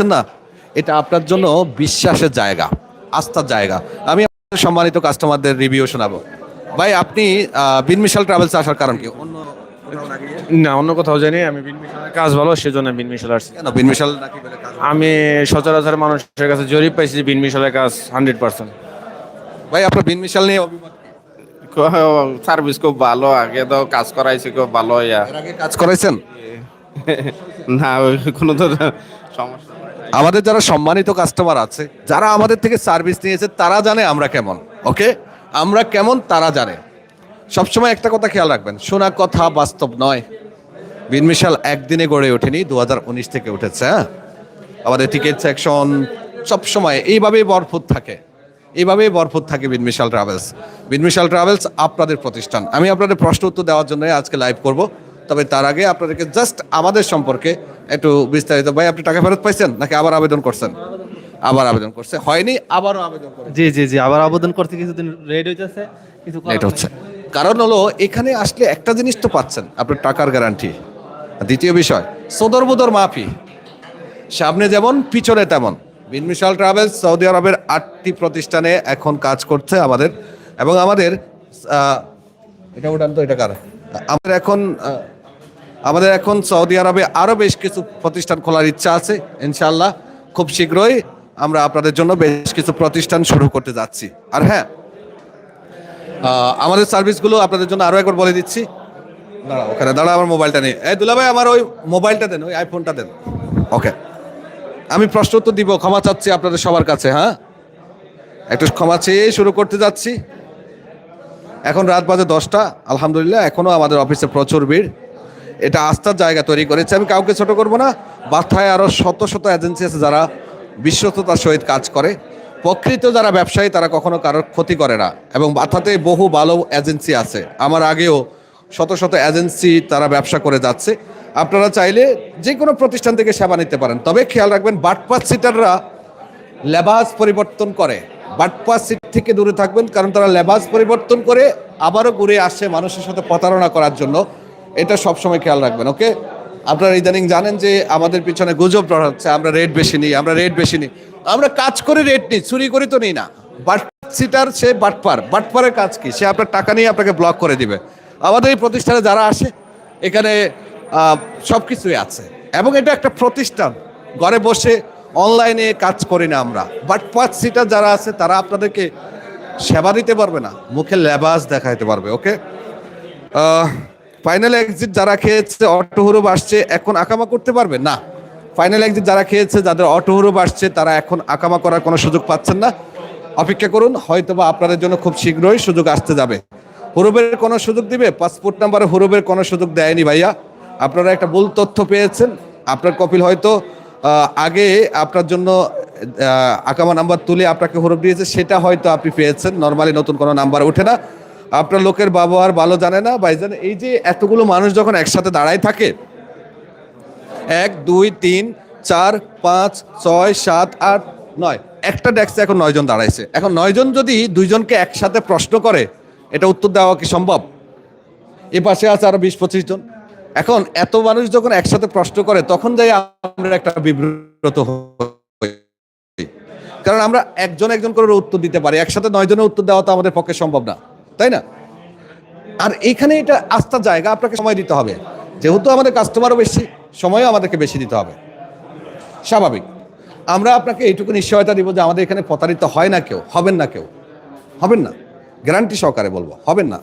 পাচ্ছেন না এটা আপনার জন্য বিশ্বাসের জায়গা আস্থার জায়গা। আমি সম্মানিত কাস্টমারদের রিভিউ শোনাবো। ভাই আপনি আহ, বিন মিশাল ট্রাভেলস আসার কারণ কি? অন্য না অন্য কোথাও জানি আমি বিন মিশালের কাজ ভালো সেজন্য বিন মিশাল আসছি। কেন? বিন মিশাল নাকি বলে কাজ হয়? আমি সচরাচর মানুষের কাছে জরিপ পাইছি যে বিন মিশালের কাজ হান্ড্রেড পার্সেন্ট ভাই আপনার বিন মিশাল নিয়ে সার্ভিস খুব ভালো আগে তো কাজ করাইছে খুব ভালো ইয়া। আগে কাজ করাইছেন? না কোনো তো সমস্যা। আমাদের যারা সম্মানিত কাস্টমার আছে, যারা আমাদের থেকে সার্ভিস নিয়েছে, তারা জানে আমরা কেমন ওকে আমরা কেমন, তারা জানে। সবসময় একটা কথা খেয়াল রাখবেন, শোনা কথা বাস্তব নয়। বিনমিশাল একদিনে গড়ে ওঠেনি দু হাজার উনিশ থেকে উঠেছে হ্যাঁ? আমাদের টিকিট সেকশন সবসময় এইভাবেই ভরপুর থাকে। এইভাবেই ভরপুর থাকে বিনমিশাল ট্রাভেলস বিনমিশাল ট্রাভেলস আপনাদের প্রতিষ্ঠান। আমি আপনাদের প্রশ্ন উত্তর দেওয়ার জন্য আজকে লাইভ করব। তবে তার আগে আপনাদেরকে জাস্ট আমাদের সম্পর্কে একটু বিস্তারিত ভাই আপনি টাকা ফেরত পাইছেন নাকি আবার আবেদন করছেন? আবার আবেদন করছে। হয়নি আবারও আবেদন করছে। জি জি জি আবার আবেদন করতে কিছুদিন রেড হইতেছে কিছু লেট হচ্ছে। কারণ হলো এখানে আসলে একটা জিনিস তো পাচ্ছেন আপনার টাকার গ্যারান্টি দ্বিতীয় বিষয় সদর বদর মাফি। সামনে যেমন পিছনে তেমন। বিনমিশাল ট্রাভেলস সৌদি আরবের আটটি প্রতিষ্ঠানে এখন কাজ করছে আমাদের। এবং আমাদের এটা উঠান তো এটা কার? আমাদের এখন আমাদের এখন সৌদি আরবে আরও বেশ কিছু প্রতিষ্ঠান খোলার ইচ্ছা আছে ইনশাল্লাহ খুব শীঘ্রই আমরা আপনাদের জন্য বেশ কিছু প্রতিষ্ঠান শুরু করতে যাচ্ছি। আর হ্যাঁ আমাদের সার্ভিসগুলো আপনাদের জন্য আরও একবার বলে দিচ্ছি। দাঁড়া ওখানে দাঁড়া আমার মোবাইলটা নেই এই দুলা ভাই আমার ওই মোবাইলটা দেন, ওই আইফোনটা দেন। ওকে। আমি প্রশ্ন উত্তর দিব, ক্ষমা চাচ্ছি আপনাদের সবার কাছে হ্যাঁ? একটু ক্ষমা চেয়ে শুরু করতে যাচ্ছি। এখন রাত বাজে দশটা, আলহামদুলিল্লাহ এখনও আমাদের অফিসে প্রচুর ভিড়। এটা আস্থার জায়গা তৈরি করেছে। আমি কাউকে ছোট করব না। বাথায় আরও শত শত এজেন্সি আছে যারা বিশ্বস্ততার সহিত কাজ করে। প্রকৃত যারা ব্যবসায়ী, তারা কখনো কারোর ক্ষতি করে না। এবং বাথাতে বহু ভালো এজেন্সি আছে। আমার আগেও শত শত এজেন্সি তারা ব্যবসা করে যাচ্ছে। আপনারা চাইলে যে কোনো প্রতিষ্ঠান থেকে সেবা নিতে পারেন। তবে খেয়াল রাখবেন বাটপাত সিটাররা লেবাস পরিবর্তন করে। বাটপাস সিট থেকে দূরে থাকবেন, কারণ তারা লেবাস পরিবর্তন করে আবারও ঘুরে আসে মানুষের সাথে প্রতারণা করার জন্য। এটা সবসময় খেয়াল রাখবেন ওকে আপনারা ইদানিং জানেন যে আমাদের পিছনে গুজব হচ্ছে আমরা রেট বেশি নিই, আমরা রেট বেশি নিই। আমরা কাজ করে রেট নিই, চুরি করি তো নিই না। বাট সিটার সে বাটপার বাটপারের কাজ কি? সে আপনার টাকা নিয়ে আপনাকে ব্লক করে দিবে। আমাদের এই প্রতিষ্ঠানে যারা আসে, এখানে সব কিছুই আছে। এবং এটা একটা প্রতিষ্ঠান, ঘরে বসে অনলাইনে কাজ করি না আমরা। বাট পাঁচ সিটার যারা আছে, তারা আপনাদেরকে সেবা দিতে পারবে না, মুখে লেবাস দেখাইতে পারবে ওকে ফাইনাল এক্সিট যারা খেয়েছে অটো হুরুপ আসছে এখন আকামা করতে পারবে? না। ফাইনাল এক্সিট যারা খেয়েছে, যাদের অটো হুরুপ আসছে তারা এখন আকামা করার কোনো সুযোগ পাচ্ছেন না। অপেক্ষা করুন, হয়তোবা আপনাদের জন্য খুব শীঘ্রই সুযোগ আসতে যাবে। হুরুবের কোনো সুযোগ দিবে? পাসপোর্ট নাম্বারে হুরুবের কোনো সুযোগ দেয়নি ভাইয়া। আপনারা একটা ভুল তথ্য পেয়েছেন। আপনার কপিল হয়তো আগে আপনার জন্য আকামা নাম্বার তুলে আপনাকে হরফ দিয়েছে, সেটা হয়তো আপনি পেয়েছেন। নর্মালি নতুন কোনো নাম্বার ওঠে না। আপনার লোকের ব্যবহার ভালো জানে না, ভাইজান, এই যে এতগুলো মানুষ যখন একসাথে দাঁড়ায় থাকে, এক, দুই, তিন, চার, পাঁচ, ছয়, সাত, আট, নয়, একটা ডেস্কে এখন নয়জন দাঁড়াইছে। এখন নয়জন যদি দুইজনকে একসাথে প্রশ্ন করে, এটা উত্তর দেওয়া কি সম্ভব? এ পাশে আছে আরও বিশ, পঁচিশ জন। এখন এত মানুষ যখন একসাথে প্রশ্ন করে, তখন যাই আমরা একটা বিব্রত কারণ আমরা একজন একজন করে উত্তর দিতে পারি, একসাথে নয় জনের উত্তর দেওয়া তো আমাদের পক্ষে সম্ভব না। তাই না? আর এখানে এটা আস্থার জায়গা আপনাকে সময় দিতে হবে। যেহেতু আমাদের কাস্টমারও বেশি, সময়ও আমাদেরকে বেশি দিতে হবে। স্বাভাবিক। আমরা আপনাকে এইটুকু নিশ্চয়তা দিব যে আমাদের এখানে প্রতারিত হয় না কেউ, হবেন না কেউ। হবেন না। গ্যারান্টি সহকারে বলব, হবেন না।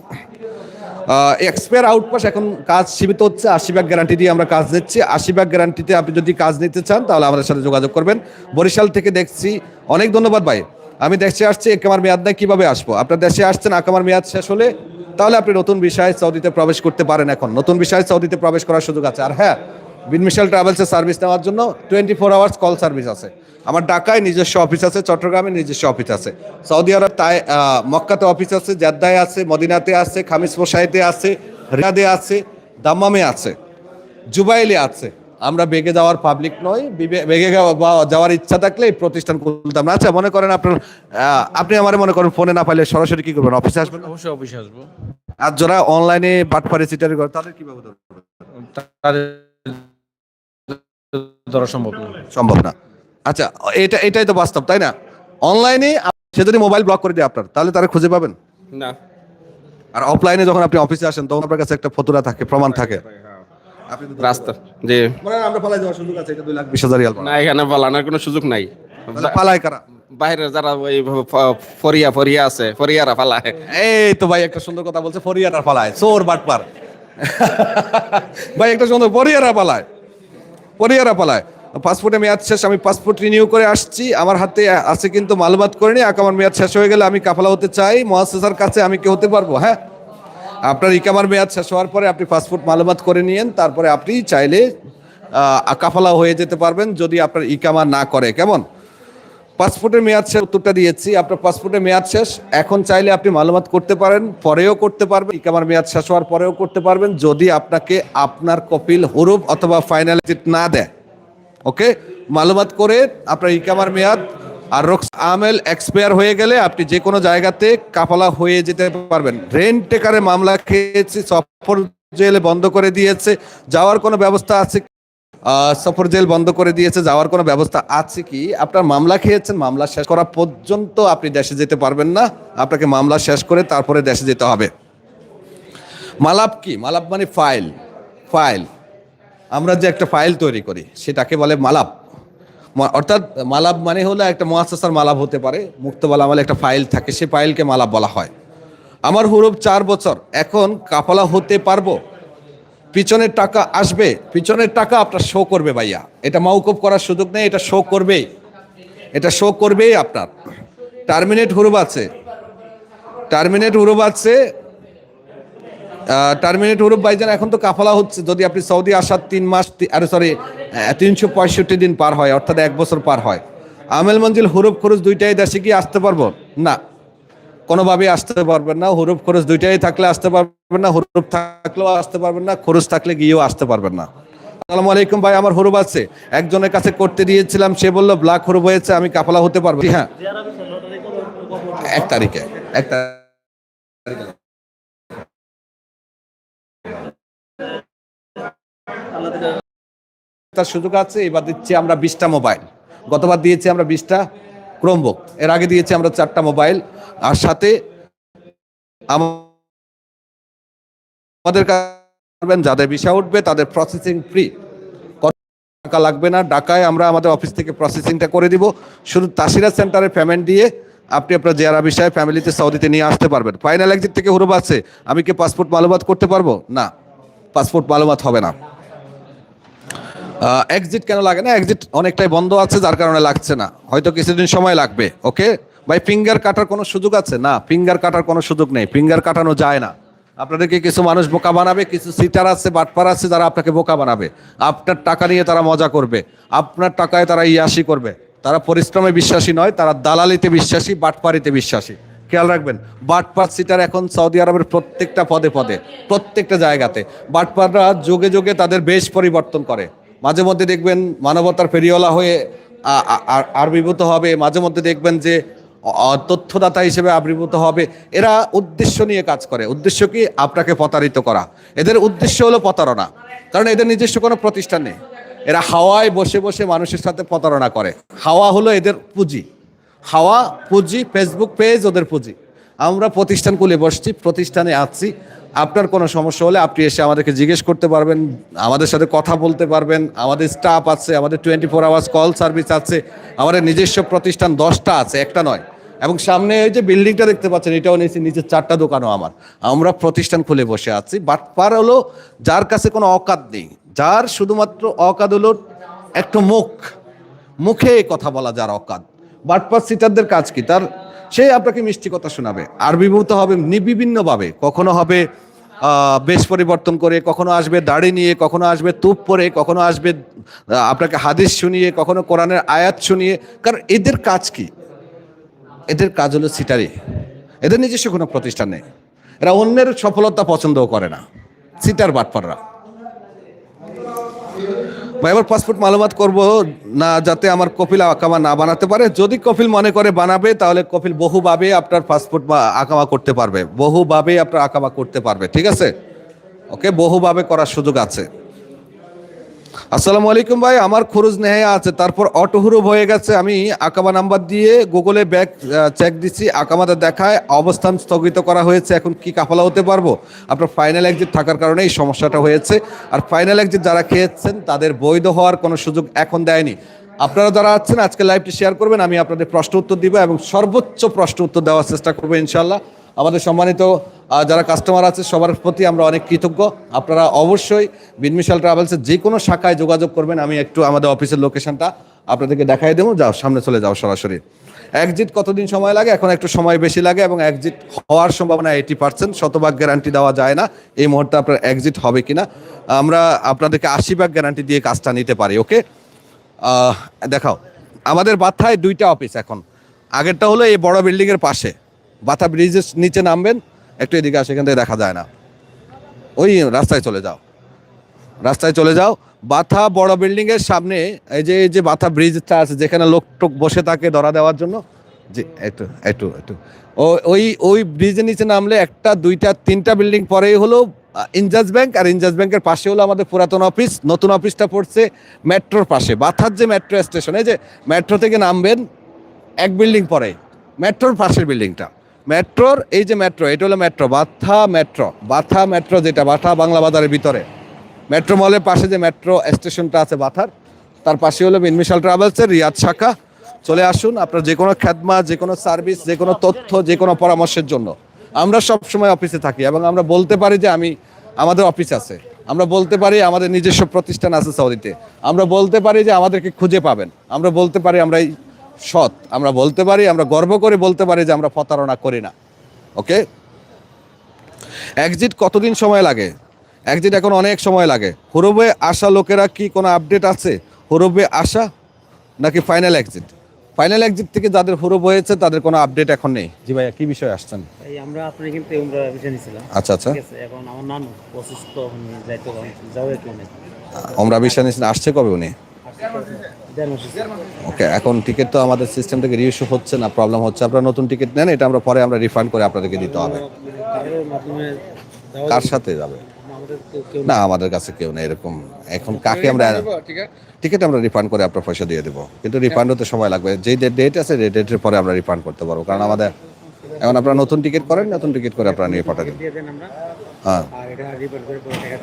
এক্সপায়ার আউটপাস এখন কাজ সীমিত হচ্ছে, আশি ভাগ গ্যারান্টি দিয়ে আমরা কাজ নিচ্ছি। আশি ভাগ গ্যারান্টিতে আপনি যদি কাজ নিতে চান, তাহলে আমাদের সাথে যোগাযোগ করবেন। বরিশাল থেকে দেখছি, অনেক ধন্যবাদ ভাই। আমি দেশে আসছি, একামার মেয়াদ নাই, কীভাবে আসব? আপনার দেশে আসছেন আকামার মেয়াদ শেষ হলে তাহলে আপনি নতুন বিষয়ে সৌদিতে প্রবেশ করতে পারেন এখন। নতুন বিষয়ে সৌদিতে প্রবেশ করার সুযোগ আছে। আর হ্যাঁ বিনমিশাল ট্রাভেলসের সার্ভিস নেওয়ার জন্য twenty four hours call service আছে। আমার ঢাকায় নিজস্ব অফিস আছে, চট্টগ্রামে নিজস্ব অফিস আছে। সৌদি আরব, তাই মক্কাতে অফিস আছে, জেদ্দায় আছে, মদিনাতে আছে খামিস পোশাইতে আছে, রিয়াদে আছে, দাম্মামে আছে, জুবাইলে আছে। আমরা বেগে যাওয়ার পাবলিক নয় বেগে যাওয়া- বা- যাওয়ার ইচ্ছা থাকলে এই প্রতিষ্ঠান খুলতাম না। আচ্ছা মনে করেন আপনার আহ, আপনি আমার মনে করেন ফোনে না পাইলে সরাসরি কি করবেন? অফিসে আসবেন? অবশ্যই অফিসে আসব। আর যারা অনলাইনে বাটপারি সিটারি করে তাদের? তাদের ধরা সম্ভব না। সম্ভব না। আচ্ছা এটা এটাই তো বাস্তব তাই না? অনলাইনে সে যদি মোবাইল ব্লক করে দেয় আপনার। তাহলে তারা খুঁজে পাবেন? না। আর অফলাইনে যখন আপনি অফিসে আসেন তখন আপনার কাছে একটা ফতুরা থাকে প্রমাণ থাকে। রাস্তা জি। মনে আমরা পালাই যাওয়ার সুযোগ আছে এটা দুই লাখ বিশ হাজার রিয়াল না এখানে পালানোর কোনো সুযোগ নাই। পালায় কারা? বাইরে যারা ওই ফরিয়া ফরিয়া আছে ফরিয়ারা পালায়। এই তো ভাই একটা সুন্দর কথা বলছে ফরিয়ারা পালায় চোর বাটপার। ভাই একটা সুন্দর ফরিয়ারা পালায় ফরিয়ারা পালায়। পাসপোর্টে মেয়াদ শেষ আমি পাসপোর্ট রিনিউ করে আসছি আমার হাতে আছে কিন্তু মালবাদ করে নি আমার মেয়াদ শেষ হয়ে গেলে আমি কাফালা হতে চাই মহাসেসার কাছে আমি কি হতে পারব হ্যাঁ? আপনার ইকামার মেয়াদ শেষ হওয়ার পরে আপনি পাসপোর্ট মালবাদ করে নিয়েন, তারপরে আপনি চাইলে কাফালা হয়ে যেতে পারবেন যদি আপনার ইকামা না করে। কেমন? পাসপোর্টের মেয়াদ শেষ, উত্তরটা দিয়েছি, আপনার পাসপোর্টের মেয়াদ শেষ, এখন চাইলে আপনি মালুমাত করতে পারেন, পরেও করতে পারবেন, ইকামার মেয়াদ শেষ হওয়ার পরেও করতে পারবেন, যদি আপনাকে আপনার কপিল হরুপ অথবা ফাইনাল না দেয়। ওকে মালুমাত করে আপনার ইকামার মেয়াদ আর রোকস আমেল এক্সপায়ার হয়ে গেলে আপনি যে কোনো জায়গাতে কাফালা হয়ে যেতে পারবেন। রেন্ট টেকারে মামলা খেয়েছি, সফর জেলে বন্ধ করে দিয়েছে, যাওয়ার কোনো ব্যবস্থা আছে সফর জেল বন্ধ করে দিয়েছে, যাওয়ার কোনো ব্যবস্থা আছে কি? আপনার মামলা খেয়েছেন, মামলা শেষ করা পর্যন্ত আপনি দেশে যেতে পারবেন না। আপনাকে মামলা শেষ করে তারপরে দেশে যেতে হবে। মালাপ কি? মালাপ মানে ফাইল ফাইল আমরা যে একটা ফাইল তৈরি করি, সেটাকে বলে মালাপ অর্থাৎ মালাপ মানে হলো একটা মহাসাসার মালাপ হতে পারে, মুক্তবালা আমলে একটা ফাইল থাকে, সে ফাইলকে মালাপ বলা হয়। আমার হুরুপ চার বছর, এখন কাফলা হতে পারব? পিছনের টাকা আসবে, পিছনের টাকা আপনার শো করবে ভাইয়া। এটা মৌকুব করার সুযোগ নেই, এটা শো করবেই। এটা শো করবেই আপনার। টার্মিনেট হুরুব আছে। টার্মিনেট হুরুব আছে টার্মিনেট হুরুব ভাইজান এখন তো কাফালা হচ্ছে। যদি আপনি সৌদি আসার তিন মাস আরে সরি তিনশো পঁয়ষট্টি দিন পার হয়, অর্থাৎ এক বছর পার হয়। আমেল মঞ্জিল হুরুব খরচ দুইটাই দেশে কি আসতে পারব? না। কোনোভাবে আসতে পারবেন না। হুরুপ খরচ দুইটাই থাকলে আসতে পারবেন না, হুরুপ থাকলেও আসতে পারবেন না, খরচ থাকলে গিয়েও আসতে পারবেন না। আসসালামু আলাইকুম ভাই, আমার হুরুপ আছে। একজনের কাছে করতে দিয়েছিলাম, সে বলল ব্ল্যাক হুরুপ হয়েছে, আমি কাফালা হতে পারব। হ্যাঁ। এক তারিখে এক তারিখে। তার সুযোগ আছে, এবার দিচ্ছি আমরা বিশটা মোবাইল। গতবার দিয়েছি আমরা বিশটা ক্রোমবুক এর আগে দিয়েছি আমরা চারটা মোবাইল, আর সাথে আমাদের কাছে যাদের ভিসা উঠবে তাদের প্রসেসিং ফ্রি টাকা লাগবে না, ঢাকায় আমরা আমাদের অফিস থেকে প্রসেসিংটা করে দিব। শুধু তাসিরা সেন্টারে পেমেন্ট দিয়ে আপনি আপনার জেরা বিষয়ে ফ্যামিলিতে সৌদিতে নিয়ে আসতে পারবেন। ফাইনাল একদিক থেকে হুরুব আছে, আমি কি পাসপোর্ট মালুমাত করতে পারব? না পাসপোর্ট মালুমাত হবে না। এক্সিট কেন লাগে না? এক্সিট অনেকটাই বন্ধ আছে, যার কারণে লাগছে না। হয়তো কিছুদিন সময় লাগবে ওকে ভাই ফিঙ্গার কাটার কোনো সুযোগ আছে? না ফিঙ্গার কাটার কোনো সুযোগ নেই। ফিঙ্গার কাটানো যায় না। আপনাদেরকে কিছু মানুষ বোকা বানাবে, কিছু সিটার আছে, বাটপার আছে, যারা আপনাকে বোকা বানাবে। আপনার টাকা নিয়ে তারা মজা করবে। আপনার টাকায় তারা ইয়াসি করবে। তারা পরিশ্রমে বিশ্বাসী নয়, তারা দালালিতে বিশ্বাসী, বাটপারিতে বিশ্বাসী। খেয়াল রাখবেন, বাটপার সিটার এখন সৌদি আরবের প্রত্যেকটা পদে পদে, প্রত্যেকটা জায়গাতে। বাটপাররা যোগে যোগে তাদের বেশ পরিবর্তন করে। মাঝে মধ্যে দেখবেন মানবতার ফেরিওয়ালা হয়ে আবির্ভূত হবে। মাঝে মধ্যে দেখবেন যে তথ্যদাতা হিসেবে আবির্ভূত হবে। এরা উদ্দেশ্য নিয়ে কাজ করে। উদ্দেশ্য কি? আপনাকে প্রতারিত করা। এদের উদ্দেশ্য হলো প্রতারণা। কারণ এদের নিজস্ব কোনো প্রতিষ্ঠান নেই। এরা হাওয়ায় বসে বসে মানুষের সাথে প্রতারণা করে। হাওয়া হলো এদের পুঁজি। হাওয়া, পুঁজি ফেসবুক পেজ ওদের পুঁজি। আমরা প্রতিষ্ঠান খুলে বসছি, প্রতিষ্ঠানে আছি। আপনার কোনো সমস্যা হলে আপনি এসে আমাদেরকে জিজ্ঞেস করতে পারবেন, আমাদের সাথে কথা বলতে পারবেন, আমাদের স্টাফ আছে, আমাদের twenty four hours call service আছে, আমাদের নিজস্ব প্রতিষ্ঠান দশটা আছে, একটা নয়। এবং সামনে এই যে বিল্ডিংটা দেখতে পাচ্ছেন, এটাও নিয়েছি নিচে চারটা দোকানও আমার। আমরা প্রতিষ্ঠান খুলে বসে আছি বাট পার হলো যার কাছে কোনো অকাদ নেই, যার শুধুমাত্র অকাদ হলো একটু মুখ। মুখে কথা বলা যার অকাদ বাটপার সিটারদের কাজ কি? তার সে আপনাকে মিষ্টি কথা শোনাবে। আর বিভূত হবে বিভিন্নভাবে কখনো হবে বেশ পরিবর্তন করে, কখনো আসবে দাড়ি নিয়ে, কখনো আসবে তুপ পরে, কখনো আসবে আপনাকে হাদিস শুনিয়ে, কখনো কোরআনের আয়াত শুনিয়ে। কারণ এদের কাজ কি? এদের কাজ হলো সিটারি। এদের নিজস্ব কোনো প্রতিষ্ঠান নেই। এরা অন্যের সফলতা পছন্দও করে না। সিটার বাটপাররা। ভাই, এবার পাসপোর্ট মালুমাত করব না, যাতে আমার কপিল আকামা না বানাতে পারে। যদি কপিল মনে করে বানাবে, তাহলে কপিল বহুভাবে আপনার পাসপোর্ট বা আকামা করতে পারবে। বহুভাবে আপনার আকামা করতে পারবে, ঠিক আছে? ওকে, বহুভাবে করার সুযোগ আছে। আসসালামু আলাইকুম ভাই, আমার খরচ নেহায়া আছে, তারপর অটো হুরুপ হয়ে গেছে, আমি আকামা নাম্বার দিয়ে গুগলে ব্যাক চেক দিচ্ছি, আকামাতে দেখায়, অবস্থান স্থগিত করা হয়েছে, এখন কি কাফালা হতে পারব? আপনার ফাইনাল এক্সিট থাকার কারণে এই সমস্যাটা হয়েছে, আর ফাইনাল এক্সিট যারা খেয়েছেন, তাদের বৈধ হওয়ার কোনো সুযোগ এখন দেয়নি। আপনারা যারা আছেন, আজকে লাইভটি শেয়ার করবেন, আমি আপনাদের প্রশ্ন উত্তর দিব এবং সর্বোচ্চ প্রশ্ন উত্তর দেওয়ার চেষ্টা করব ইনশাল্লাহ আমাদের সম্মানিত যারা কাস্টমার আছে, সবার প্রতি আমরা অনেক কৃতজ্ঞ। আপনারা অবশ্যই বিনমিশাল ট্রাভেলসের যে কোনো শাখায় যোগাযোগ করবেন। আমি একটু আমাদের অফিসের লোকেশনটা আপনাদেরকে দেখাই দেবো। যাও, সামনে চলে যাও সরাসরি। একজিট কতদিন সময় লাগে? এখন একটু সময় বেশি লাগে এবং একজিট হওয়ার সম্ভাবনা এইটি পার্সেন্ট শতভাগ গ্যারান্টি দেওয়া যায় না। এই মুহূর্তে আপনার একজিট হবে কিনা? আমরা আপনাদেরকে আশি ভাগ গ্যারান্টি দিয়ে কাজটা নিতে পারি ওকে দেখাও। আমাদের বাথায় দুইটা অফিস এখন। আগেরটা হলো এই বড় বিল্ডিংয়ের পাশে। বাথা ব্রিজের নিচে নামবেন। একটু এদিকে আসে, এখান থেকে দেখা যায় না। ওই রাস্তায় চলে যাও। রাস্তায় চলে যাও। বাথা বড় বিল্ডিং এর সামনে, এই যে এই যে বাথা ব্রিজটা আছে, যেখানে লোক টোক বসে থাকে ধরা দেওয়ার জন্য, যে, একটু একটু একটু। ওই ওই ব্রিজের নিচে নামলে একটা, দুইটা, তিনটা বিল্ডিং পরেই হলো ইনজাজ ব্যাংক আর ইনজাজ ব্যাংকের পাশে হলো আমাদের পুরাতন অফিস নতুন অফিসটা পড়ছে মেট্রোর পাশে। বাথার যে মেট্রো স্টেশন এই যে মেট্রো থেকে নামবেন, এক বিল্ডিং পরে মেট্রোর পাশের বিল্ডিংটা মেট্রোর, এই যে মেট্রো, এটা হলো মেট্রো, বাথা মেট্রো বাথা মেট্রো যেটা, বাথা বাংলা বাজারের ভিতরে। মেট্রো মলের পাশে যে মেট্রো স্টেশনটা আছে বাথার, তার পাশে হলো বিনমিশাল ট্রাভেলসের রিয়াদ শাখা। চলে আসুন আপনার যে কোনো খ্যাদমা যে কোনো সার্ভিস, যে কোনো তথ্য, যে কোনো পরামর্শের জন্য। আমরা সব সময় অফিসে থাকি এবং আমরা বলতে পারি যে আমি, আমাদের অফিস আছে। আমরা বলতে পারি আমাদের নিজস্ব প্রতিষ্ঠান আছে সৌদিতে। আমরা বলতে পারি যে আমাদেরকে খুঁজে পাবেন। আমরা বলতে পারি আমরা এই সৎ। আমরা বলতে পারি আমরা গর্ব করে বলতে পারি যে আমরা প্রতারণা করি না। ওকে? এক্সিট কতদিন সময় লাগে? এক্সিট এখন অনেক সময় লাগে। হুরুবে আসা লোকেরা কি কোনো আপডেট আছে? হুরুবে আসা নাকি ফাইনাল এক্সিট ফাইনাল এক্সিট থেকে যাদের হুরুব হয়েছে তাদের কোনো আপডেট এখন নেই। জি ভাইয়া কি বিষয়ে আসছেন? এই আমরা আপনার কিন্তু আমরা বিষয় নিছিলাম আচ্ছা আচ্ছা। এখন আমার নানু অসুস্থ যাইতে একটু বিষয় নিয়েছেন আসছে কবে উনি। ওকে এখন টিকিট তো আমাদের সিস্টেম থেকে রিইস্যু হচ্ছে না প্রবলেম হচ্ছে। আপনারা নতুন টিকিট নেন এটা আমরা পরে আমরা রিফান্ড করে আপনাদেরকে দিতে হবে। কার সাথে যাবে? না আমাদের কাছে কেউ নেই এরকম। এখন কাকে আমরা টিকিট আমরা রিফান্ড করে আপনার পয়সা দিয়ে দেবো। কিন্তু রিফান্ড হতে সময় লাগবে। যেই ডেট আছে ডেটের পরে আমরা রিফান্ড করতে পারব। কারণ আমাদের এখন আপনারা নতুন টিকিট করেন নতুন টিকিট করে আপনারা নিয়ে পাঠাবেন। হ্যাঁ।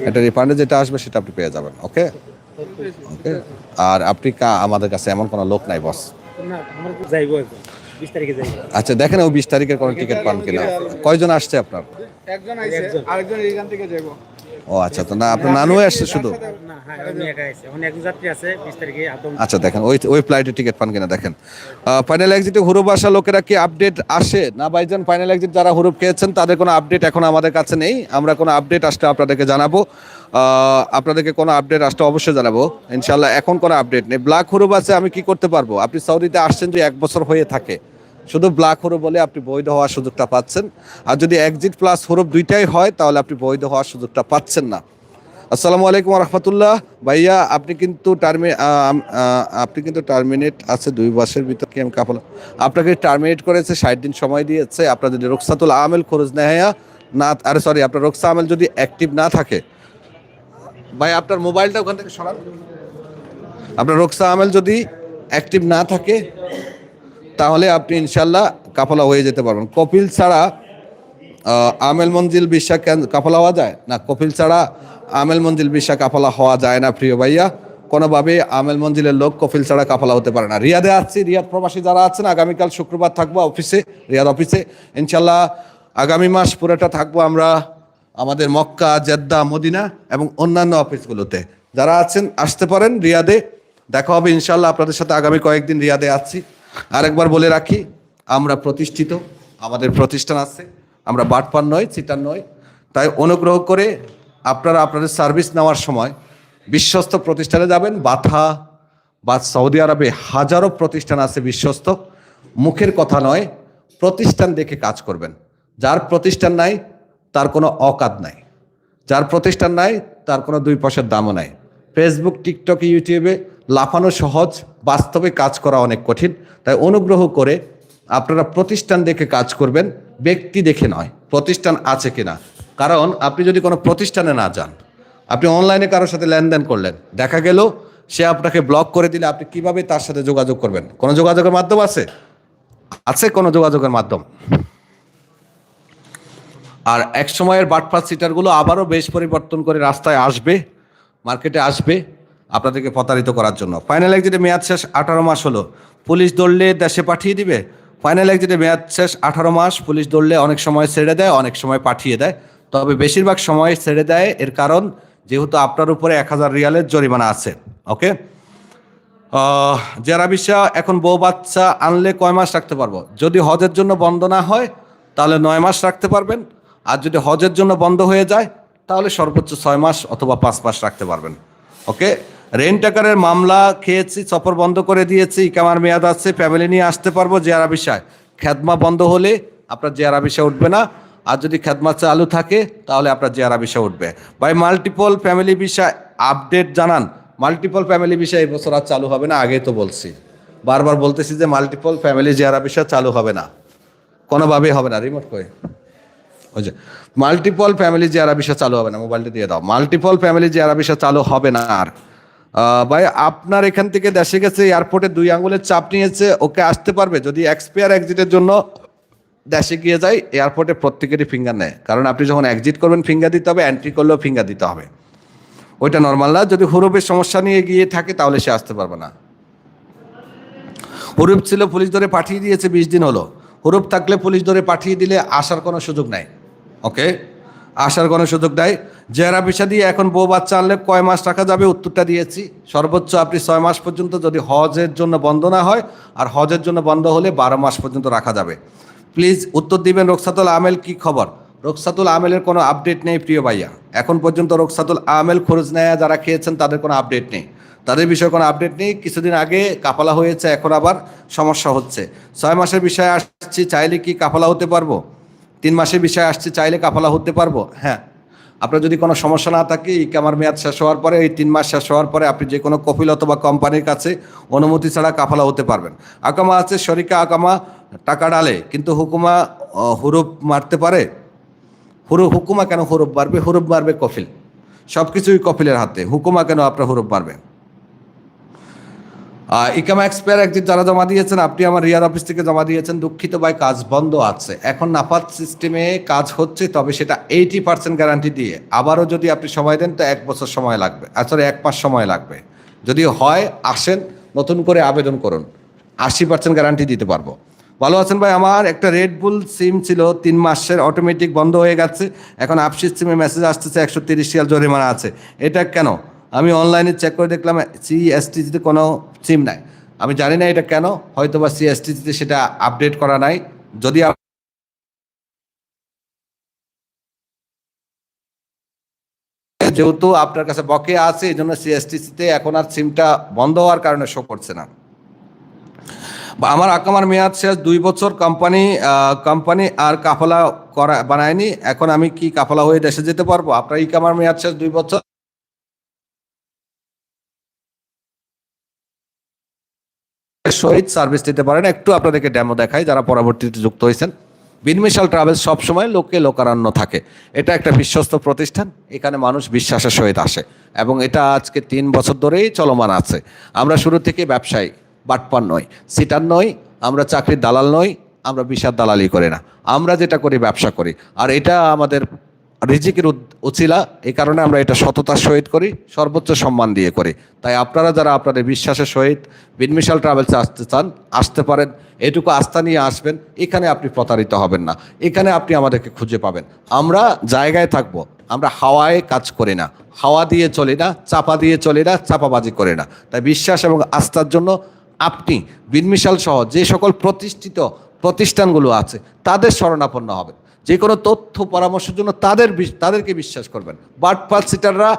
এটা রিফান্ডে যেটা আসবে সেটা আপনি পেয়ে যাবেন ওকে। ওকে। আর আপনি কা- আমাদের কাছে এমন কোনো লোক নাই বস আচ্ছা দেখেন ও বিশ তারিখের কোনো টিকিট পান কিনা। কয়জন আসছে আপনার? একজন আইছে আরেকজন এইখান থেকে যাইব। ও আচ্ছা তো না আপনার নানু আসছে শুধু? হ্যাঁ আচ্ছা দেখেন ওই ওই ফ্লাইটের টিকিট পান কিনা দেখেন। ফাইনাল এক্সিটে হুরুপ আসা লোকেরা কি আপডেট আসে? না ভাইজান ফাইনাল এক্সিট যারা হুরুপ খেয়েছেন তাদের কোনো আপডেট এখন আমাদের কাছে নেই। আমরা কোনো আপডেট আসলে আপনাদেরকে জানাব। আপনাদেরকে কোনো আপডেট আসলে অবশ্যই জানাব। ইনশাল্লাহ এখন কোনো আপডেট নেই। ব্ল্যাক হুরুপ আছে আমি কি করতে পারব? আপনি সৌদিতে আসছেন যে এক বছর হয়ে থাকে। শুধু ব্ল্যাক হুরুপ বলে আপনি বৈধ হওয়ার সুযোগটা পাচ্ছেন। আর যদি এক্সিট প্লাস হুরুপ দুইটাই হয়, তাহলে আপনি বৈধ হওয়ার সুযোগটা পাচ্ছেন না। আসসালামু আলাইকুম রহমতুল্লাহ। ভাইয়া, আপনি কিন্তু টার্মি আপনি কিন্তু টার্মিনেট আছে দুই মাসের ভিতর কি আমি কাপল আপনাকে টার্মিনেট করেছে, ষাট দিন সময় দিয়েছে। আপনার যদি রোকসাতুল আমেল খরচ নেয়া না, আরে সরি আপনার রোকসা আমেল যদি অ্যাক্টিভ না থাকে, ভাই, আপনার মোবাইলটা ওখান থেকে সরান। আপনার রোকসা আমেল যদি অ্যাক্টিভ না থাকে তাহলে আপনি ইনশাল্লাহ কাফলা হয়ে যেতে পারবেন। কপিল ছাড়া আমেল মঞ্জিল বিশ্বা কাফলা হওয়া যায়? না, কপিল ছাড়া আমেল মঞ্জিল বিশ্বা কাফলা হওয়া যায় না, প্রিয় ভাইয়া। কোনোভাবে আমেল মঞ্জিলের লোক কপিল ছাড়া কাফলা হতে পারে না। রিয়াদে আসছি, রিয়াদ প্রবাসী যারা আছেন, আগামীকাল শুক্রবার থাকব অফিসে, রিয়াদ অফিসে। ইনশাল্লাহ আগামী মাস পুরোটা থাকব আমরা আমাদের মক্কা, জেদ্দা, মদিনা এবং অন্যান্য অফিসগুলোতে। যারা আছেন, আসতে পারেন রিয়াদে। দেখা হবে ইনশাল্লাহ আপনাদের সাথে আগামী কয়েকদিন রিয়াদে আছি। আরেকবার বলে রাখি, আমরা প্রতিষ্ঠিত, আমাদের প্রতিষ্ঠান আছে, আমরা বাটপান নয় চিটার নয় তাই অনুগ্রহ করে আপনারা আপনাদের সার্ভিস নেওয়ার সময় বিশ্বস্ত প্রতিষ্ঠানে যাবেন। বাথা বা সৌদি আরবে হাজারো প্রতিষ্ঠান আছে বিশ্বস্ত। মুখের কথা নয়, প্রতিষ্ঠান দেখে কাজ করবেন। যার প্রতিষ্ঠান নাই, তার কোনো অকাদ নাই। যার প্রতিষ্ঠান নাই, তার কোনো দুই পয়সার দামও নাই। ফেসবুক টিকটক ইউটিউবে লাফানো সহজ, বাস্তবে কাজ করা অনেক কঠিন। তাই অনুগ্রহ করে আপনারা প্রতিষ্ঠান দেখে কাজ করবেন, ব্যক্তি দেখে নয়, প্রতিষ্ঠান আছে কিনা। কারণ আপনি যদি কোনো প্রতিষ্ঠানে না যান, আপনি অনলাইনে কারোর সাথে লেনদেন করলেন, দেখা গেল সে আপনাকে ব্লক করে দিলে আপনি কীভাবে তার সাথে যোগাযোগ করবেন? কোনো যোগাযোগের মাধ্যম আছে? আছে কোনো যোগাযোগের মাধ্যম? আর এক সময়ের বাটপাত সিটারগুলো আবারও বেশ পরিবর্তন করে রাস্তায় আসবে, মার্কেটে আসবে। আপনাদেরকে প্রতারিত করার জন্য। ফাইনাল এক্সিটে মেয়াদ শেষ আঠারো মাস হলো। পুলিশ দৌড়লে দেশে পাঠিয়ে দিবে। ফাইনাল এক্সিটে মেয়াদ শেষ আঠারো মাস। পুলিশ দৌড়লে অনেক সময় ছেড়ে দেয়, অনেক সময় পাঠিয়ে দেয়। তবে বেশিরভাগ সময় ছেড়ে দেয় এর কারণ যেহেতু আপনার উপরে এক হাজার রিয়ালের জরিমানা আছে। ওকে যারা বিশ্বা এখন বউ বাচ্চা আনলে কয় মাস রাখতে পারব? যদি হজের জন্য বন্ধ না হয়, তাহলে নয় মাস রাখতে পারবেন। আর যদি হজের জন্য বন্ধ হয়ে যায়, তাহলে সর্বোচ্চ ছয় মাস অথবা পাঁচ মাস রাখতে পারবেন। ওকে রেন্ট টাকারের মামলা খেয়েছি, সফর বন্ধ করে দিয়েছি ইকামার মেয়াদ আছে ফ্যামিলি নিয়ে আসতে পারব জেয়ারা বিষয় খেদমা বন্ধ হলে আপনার জেয়ারা বিষয় উঠবে না। আর যদি খেদমা চালু থাকে, তাহলে আপনার জেয়ারা বিষয় উঠবে। ভাই মাল্টিপল ফ্যামিলি বিষয় আপডেট জানান। মাল্টিপল ফ্যামিলি বিষয় এই বছর আর চালু হবে না আগে তো বলছি। বারবার বলতেছি যে মাল্টিপল ফ্যামিলি জেয়ারা বিষয় চালু হবে না। কোনোভাবেই হবে না রিমোট করে যে মাল্টিপল ফ্যামিলি যে আরবি চালু হবে না মোবাইলটা দিয়ে দাও। মাল্টিপল ফ্যামিলি যে আরবি চালু হবে না আর। ভাই, আপনার এখান থেকে দেশে গেছে, এয়ারপোর্টে দুই আঙ্গুলের চাপ নিয়েছে, ওকে আসতে পারবে যদি এক্সপায়ার এক্সিটের জন্য দেশে গিয়ে যায়, এয়ারপোর্টে প্রত্যেকেরই ফিঙ্গার নেয়। কারণ আপনি যখন এক্সিট করবেন ফিঙ্গার দিতে হবে এন্ট্রি করলেও ফিঙ্গার দিতে হবে। ওইটা নর্মাল না। যদি হুরুপের সমস্যা নিয়ে গিয়ে থাকে, তাহলে সে আসতে পারবে না। হুরুপ ছিল, পুলিশ ধরে পাঠিয়ে দিয়েছে, বিশ দিন হলো। হুরুপ থাকলে পুলিশ ধরে পাঠিয়ে দিলে আসার কোনো সুযোগ নাই। ওকে আসার কোনো সুযোগ নাই। জেরা বিষা দিয়ে এখন বউ বাচ্চা আনলে কয় মাস রাখা যাবে উত্তরটা দিয়েছি। সর্বোচ্চ আপনি ছয় মাস পর্যন্ত যদি হজের জন্য বন্ধ না হয়, আর হজের জন্য বন্ধ হলে বারো মাস পর্যন্ত রাখা যাবে। প্লিজ উত্তর দিবেন রোকসাতুল আমেল কি খবর? রোকসাতুল আমেলের কোনো আপডেট নেই প্রিয় ভাইয়া। এখন পর্যন্ত রোকসাতুল আমেল খরচ নেয়া যারা খেয়েছেন তাদের কোনো আপডেট নেই। তাদের বিষয়ে কোনো আপডেট নেই। কিছুদিন আগে কাফালা হয়েছে, এখন আবার সমস্যা হচ্ছে। ছয় মাসের বিষয়ে আসছি, চাইলে কি কাফালা হতে পারব? তিন মাসের বিষয়ে আসছে, চাইলে কাফালা হতে পারব? হ্যাঁ। আপনার যদি কোনো সমস্যা না থাকে ইকামার মেয়াদ শেষ হওয়ার পরে, এই তিন মাস শেষ হওয়ার পরে আপনি যে কোনো কপিল অথবা কোম্পানির কাছে অনুমতি ছাড়া কাফালা হতে পারবেন। আকামা আছে, শরিকা আকামা, টাকা ডালে, কিন্তু হুকুমা হুরুপ মারতে পারে। হুরু, হুকুমা কেন হুরুপ মারবে? হুরুপ মারবে কফিল। সব কিছুই কফিলের হাতে। হুকুমা কেন আপনার হুরুপ মারবে? ইকামা এক্সপায়ার একদিন যারা জমা দিয়েছেন, আপনি আমার রিয়ার অফিস থেকে জমা দিয়েছেন, দুঃখিত ভাই, কাজ বন্ধ আছে। এখন নাফাত সিস্টেমে কাজ হচ্ছে, তবে সেটা এইটি পার্সেন্ট গ্যারান্টি দিয়ে। আবারও যদি আপনি সময় দেন, তো এক বছর সময় লাগবে। আসলে এক মাস সময় লাগবে। যদি হয়, আসেন, নতুন করে আবেদন করুন। আশি পার্সেন্ট গ্যারান্টি দিতে পারব। ভালো আছেন ভাই, আমার একটা রেড বুল সিম ছিল, তিন মাসের অটোমেটিক বন্ধ হয়ে গেছে। এখন আপসির সিমে মেসেজ আসতেছে, একশো তিরিশ রিয়াল জরিমানা আছে। এটা কেন? আমি অনলাইনে চেক করে দেখলাম সিএসটিতে কোনো সিম নাই। আমি জানি না এটা কেন হয়তো বা সিএসটিতে সেটা আপডেট করা নাই। যদি যেহেতু আপনার কাছে বকে আছে, এই জন্য সিএসটিসিতে এখন আর সিমটা বন্ধ হওয়ার কারণে শো করছে না। আমার আকামার মেয়াদ শেষ দুই বছর কোম্পানি কোম্পানি আর কাফলা করা বানায়নি। এখন আমি কি কাফলা হয়ে দেশে যেতে পারব? আপনার ইকামার মেয়াদ শেষ দুই বছর। সহিত সার্ভিস দিতে পারেন। একটু আপনাদেরকে ডেমো দেখাই, যারা পরবর্তীতে যুক্ত হয়েছেন। বিনমিশাল ট্রাভেলস সবসময় লোকে লোকারণ্য থাকে। এটা একটা বিশ্বস্ত প্রতিষ্ঠান, এখানে মানুষ বিশ্বাসের সহিত আসে। এবং এটা আজকে তিন বছর ধরেই চলমান আছে। আমরা শুরু থেকে ব্যবসায়ী বাটপান নই সিটার নই, আমরা চাকরির দালাল নই, আমরা বিশাল দালালি করি না। আমরা যেটা করি, ব্যবসা করি। আর এটা আমাদের রিজিকের উচিলা এই কারণে আমরা এটা সততার সহিত করি, সর্বোচ্চ সম্মান দিয়ে করি। তাই আপনারা যারা আপনাদের বিশ্বাসের সহিত বিনমিশাল ট্রাভেলসে আসতে চান, আসতে পারেন, এটুকু আস্থা নিয়ে আসবেন, এখানে আপনি প্রতারিত হবেন না, এখানে আপনি আমাদেরকে খুঁজে পাবেন। আমরা জায়গায় থাকব, আমরা হাওয়ায় কাজ করি না, হাওয়া দিয়ে চলি না, চাপা দিয়ে চলি না, চাপাবাজি করি না। তাই বিশ্বাস এবং আস্থার জন্য আপনি বিনমিশাল সহ যে সকল প্রতিষ্ঠিত প্রতিষ্ঠানগুলো আছে, তাদের শরণাপন্ন হবেন। যে কোনো তথ্য পরামর্শের জন্য তাদের তাদেরকে বিশ্বাস করবেন। বাট সিটাররা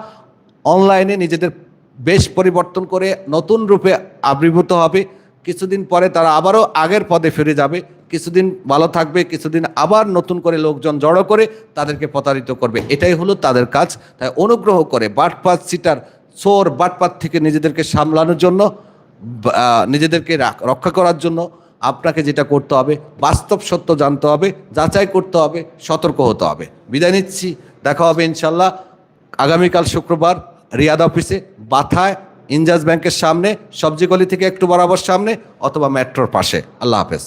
অনলাইনে নিজেদের বেশ পরিবর্তন করে নতুন রূপে আবির্ভূত হবে। কিছুদিন পরে তারা আবারও আগের পদে ফিরে যাবে। কিছুদিন ভালো থাকবে, কিছুদিন আবার নতুন করে লোকজন জড়ো করে তাদেরকে প্রতারিত করবে। এটাই হলো তাদের কাজ। তাই অনুগ্রহ করে বাটপাত সিটার চোর বাটপাত থেকে নিজেদেরকে সামলানোর জন্য নিজেদেরকে রক্ষা করার জন্য আপনাকে যেটা করতে হবে, বাস্তব সত্য জানতে হবে, যাচাই করতে হবে, সতর্ক হতে হবে। বিদায় নিচ্ছি। দেখা হবে ইনশাল্লাহ আগামীকাল শুক্রবার রিয়াদ অফিসে, বাথায়, ইনজাজ ব্যাংকের সামনে সবজি গলি থেকে একটু বরাবর সামনে, অথবা মেট্রোর পাশে। আল্লাহ হাফেজ।